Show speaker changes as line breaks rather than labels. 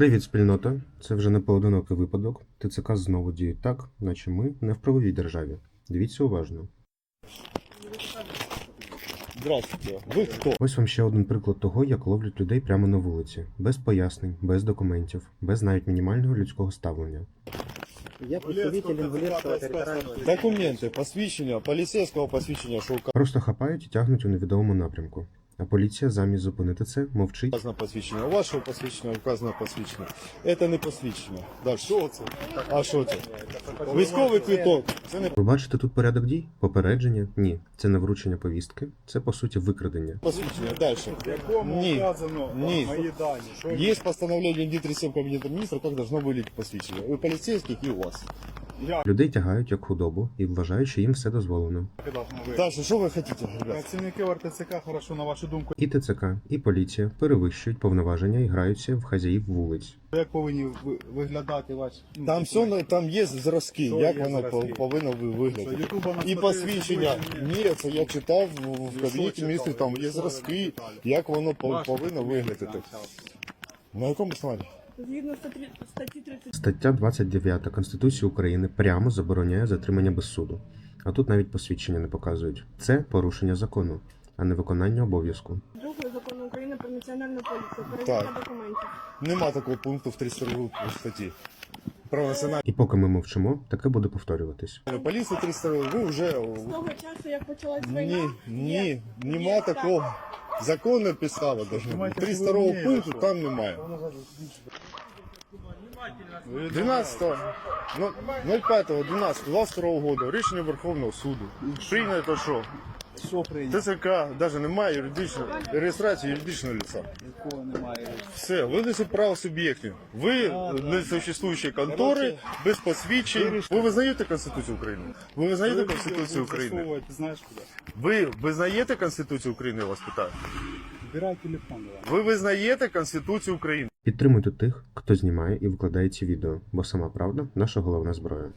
Привіт, спільнота. Це вже не поодинокий випадок. ТЦК знову діють так, наче ми не в правовій державі. Дивіться уважно.
Здравствуйте. Вы кто?
Ось вам ще один приклад того, як ловлять людей прямо на вулиці, без пояснень, без документів, без навіть мінімального людського ставлення.
Я представитель
Документи, посвідчення, поліцейського посвідчення, що
Просто хапають і тягнуть у невідомому напрямку. А поліція замість зупинити це мовчить
указано посвідчення. У вашого посвідчення указано посвідчення. Це не посвідчення. Далі. Що це? А що це? Військовий квиток. Це не
Ви бачите тут порядок дій? Попередження? Ні. Це не вручення повістки, це по суті викрадення.
посвідчення. Далі.
Якому
Ні.
вказано
Ні.
мої дані? Що
Є постановлення Д37 Кабінету міністрів, як должно виглядати посвідчення. У поліцейських і у вас.
Людей тягають як худобу і вважають, що їм все дозволено.
должно
що ви хочете?
Працівники РТЦК, хорошо, на вашу думку,
І ТЦК, і поліція перевищують повноваження і граються в хазяїв вулиць.
як повинні виглядати ваші
Там все, там є зразки,
Що
як
є
воно
зразки?
повинно ви- виглядати. І посвідчення. Ні, це я читав в- кабінеті міністрів, там є зразки, як воно по- повинно виглядати. На якому основанні?
Згідно статті, статті 30
Стаття 29 Конституції України прямо забороняє затримання без суду. А тут навіть посвідчення не показують. Це порушення закону, а не виконання обов'язку.
другого закону України про національну поліцію.
Так.
Перевірка документів.
Нема такого пункту в 32 статті. Про національну
І поки ми мовчимо, таке буде повторюватись.
поліцію 32, ви вже...
З того часу, як почалась війна,
Ні, ні,
є-
нема
є
такого. Законна підстава должна бути.
Думаєте,
32
що ви вмієте,
пункту там немає. 12 ну, 05 12 22 года рішення Верховного суду. Прийнято що? ТЦК навіть немає юридичної реєстрації юридичного лица.
Якого немає?
Все, ви несуть право суб'єктів. Ви несуществуючі контори без посвідчень. Ви визнаєте Конституцію України? Ви визнаєте Конституцію України?
Засовуєте, знаєш куди?
Ви визнаєте Конституцію України, я вас питаю?
Збирай телефон.
Ви визнаєте Конституцію України?
Підтримуйте тих, хто знімає і викладає ці відео, бо сама правда наша головна зброя.